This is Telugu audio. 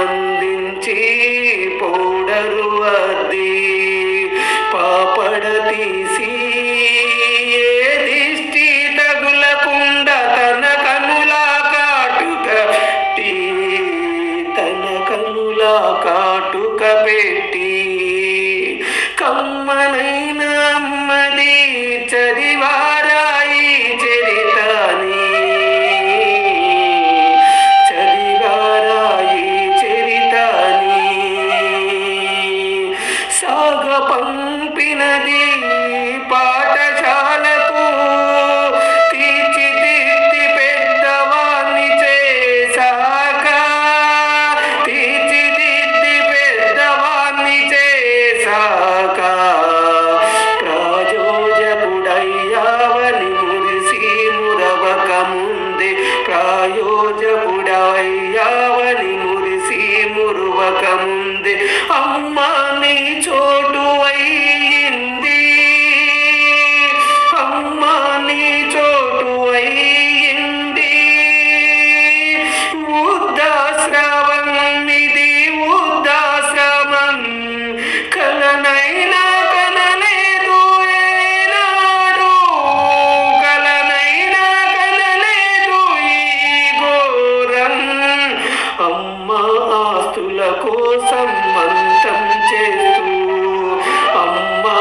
అందించి పోడరు అద్ది పాపడ తీసి తన కనులా కాటుక తన కాటుక పెట్టి పంపినది. కొలువకముందే అమ్మా నీ చోటువై కోసం మంతం చేస్తూ. అమ్మా